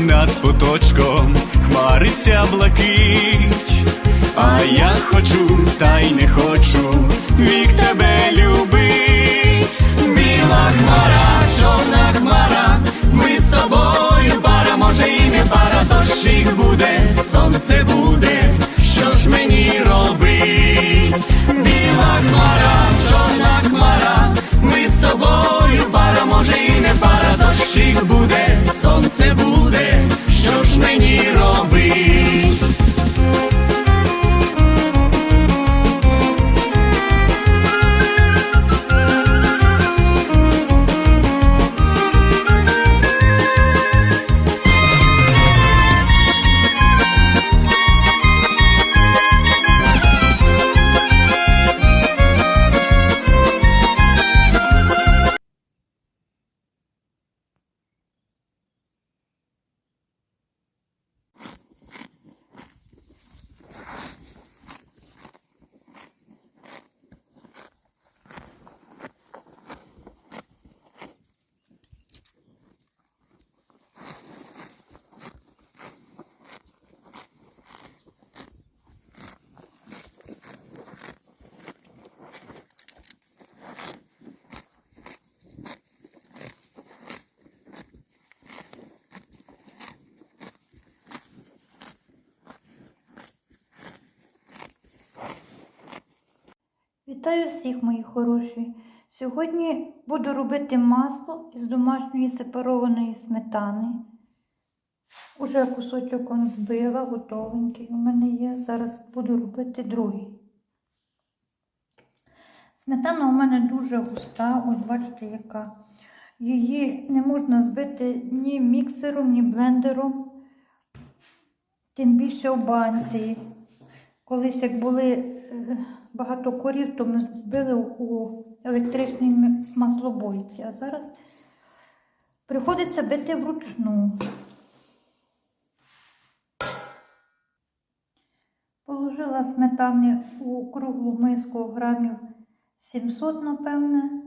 над поточком хмариться блакить, а я хочу, та й не хочу вік тебе любить. Біла хмара, чорна хмара, Вітаю всіх, мої хороші. Сьогодні буду робити масло із домашньої сепарованої сметани. Уже кусочок он збила, готовенький у мене є. Зараз буду робити другий. Сметана у мене дуже густа, ось бачите, яка. Її не можна збити ні міксером, ні блендером, тим більше у банці. Колись як були багато корів, то ми збили у електричній маслобойці, а зараз приходиться бити вручну. Положила сметани у круглу миску грамів 700, напевне.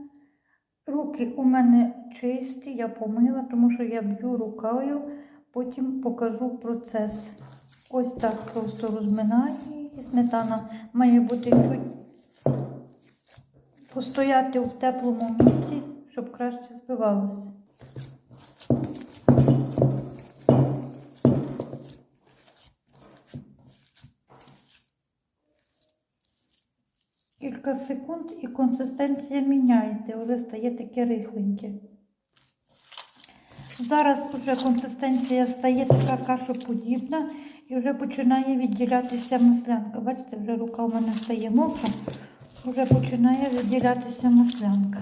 Руки у мене чисті, я помила, тому що я б'ю рукою, потім покажу процес. Ось так просто розминаю. І Сметана має бути чуть постояти в теплому місці, щоб краще збивалося. Кілька секунд і консистенція міняється, вже стає таке рихленьке. Зараз вже консистенція стає така кашоподібна і вже починає відділятися маслянка. Бачите, вже рука у мене стає мокра, вже починає відділятися маслянка.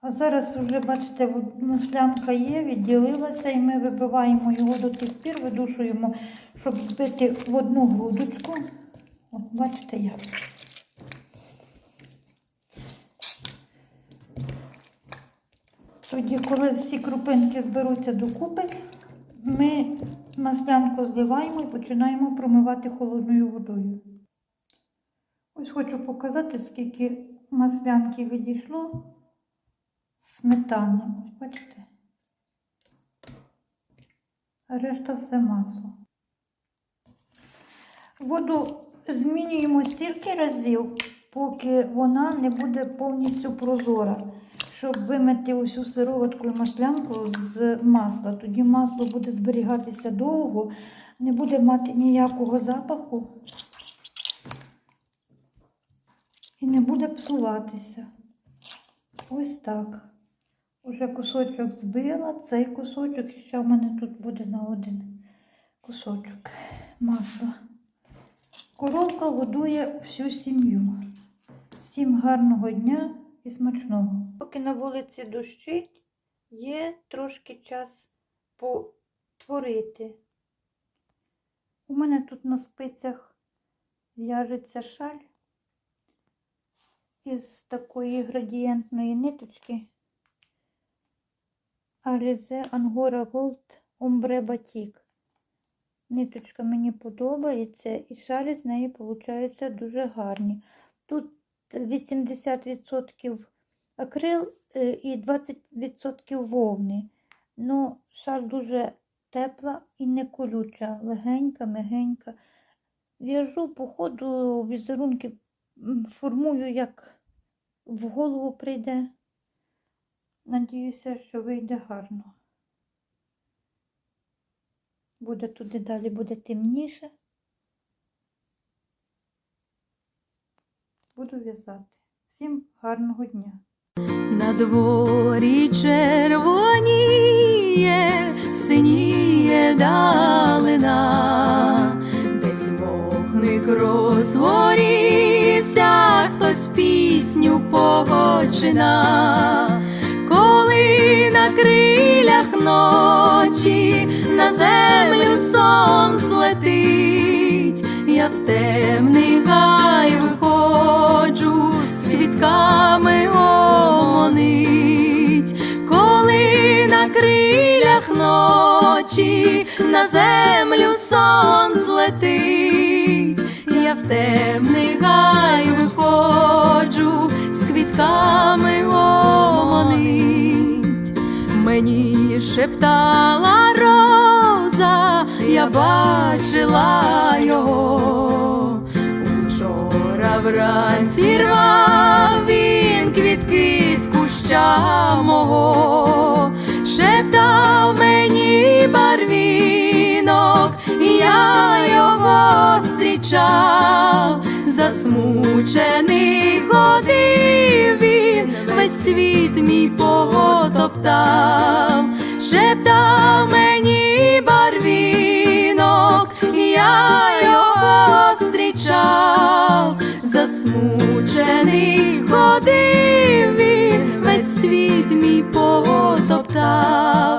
А зараз вже, бачите, маслянка є, відділилася, і ми вибиваємо його до тих пір, видушуємо, щоб збити в одну грудочку. От, бачите як. Тоді, коли всі крупинки зберуться докупи, ми маслянку зливаємо і починаємо промивати холодною водою. Ось хочу показати, скільки маслянки відійшло сметани. Бачите? Решта все масло. Воду змінюємо стільки разів, поки вона не буде повністю прозора, щоб вимити усю сироватку і маслянку з масла. Тоді масло буде зберігатися довго, не буде мати ніякого запаху і не буде псуватися. Ось так. Уже кусочок збила, цей кусочок, і ще в мене тут буде на один кусочок масла. Коровка годує всю сім'ю. Всім гарного дня і смачного. Поки на вулиці дощить, є трошки час потворити. У мене тут на спицях в'яжеться шаль із такої градієнтної ниточки. Alize Angora Gold Ombre Batik. Ниточка мені подобається, і шалі з неї получаються дуже гарні. Тут 80% акрил е, і 20% вовни. Ну, шаль дуже тепла і не колюча, легенька, мягенька. В'яжу по ходу візерунки формую, як в голову прийде. Надіюся, що вийде гарно. Буде туди далі, буде темніше. Буду в'язати. Всім гарного дня! На дворі червоніє, синіє далина, десь вогник розгорівся, хтось пісню погочина, коли на крилях ночі на землю сон злетить, я в темний гай виходжу з квітками гомонить, коли на крилях ночі на землю сон злетить, я в темний гай виходжу з квітками гомонить, мені шептала роза, я бачила його. Вранці рвав він квітки з куща мого, шептав мені барвінок, я його зустрічав, засмучений ходив він, весь світ мій потоптав, шептав мені барвінок, засмучений ходив він, весь світ мій потоптав.